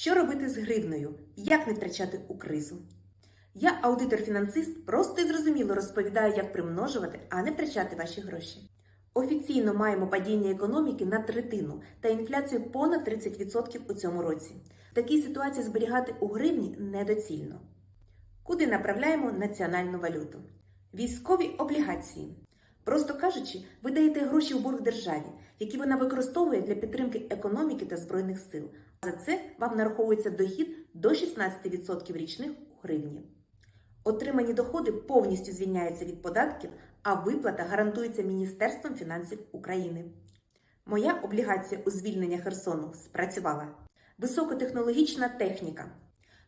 Що робити з гривною? Як не втрачати у кризу? Я, аудитор-фінансист, просто і зрозуміло розповідаю, як примножувати, а не втрачати ваші гроші. Офіційно маємо падіння економіки на третину та інфляцію понад 30% у цьому році. В такій ситуації зберігати у гривні недоцільно. Куди направляємо національну валюту? Військові облігації. Просто кажучи, ви даєте гроші в борг державі, які вона використовує для підтримки економіки та збройних сил. За це вам нараховується дохід до 16% річних у гривні. Отримані доходи повністю звільняються від податків, а виплата гарантується Міністерством фінансів України. Моя облігація у звільнення Херсону спрацювала. Високотехнологічна техніка.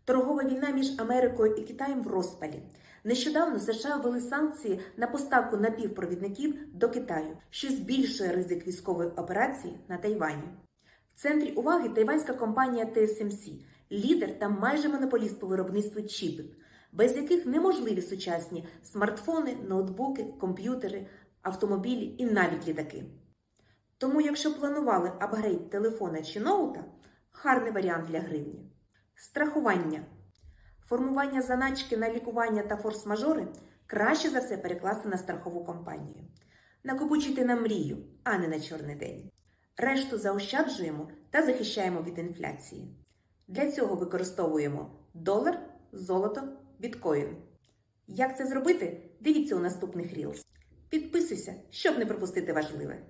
Торгова війна між Америкою і Китаєм в розпалі. Нещодавно США ввели санкції на поставку напівпровідників до Китаю, що збільшує ризик військової операції на Тайвані. В центрі уваги тайванська компанія TSMC, лідер та майже монополіст по виробництву чіпів, без яких неможливі сучасні смартфони, ноутбуки, комп'ютери, автомобілі і навіть літаки. Тому, якщо планували апгрейд телефона чи ноута, гарний варіант для гривні. Страхування. Формування заначки на лікування та форс-мажори краще за все перекласти на страхову компанію. Накопичуйте на мрію, а не на чорний день. Решту заощаджуємо та захищаємо від інфляції. Для цього використовуємо долар, золото, біткоін. Як це зробити? Дивіться у наступних Reels. Підписуйся, щоб не пропустити важливе.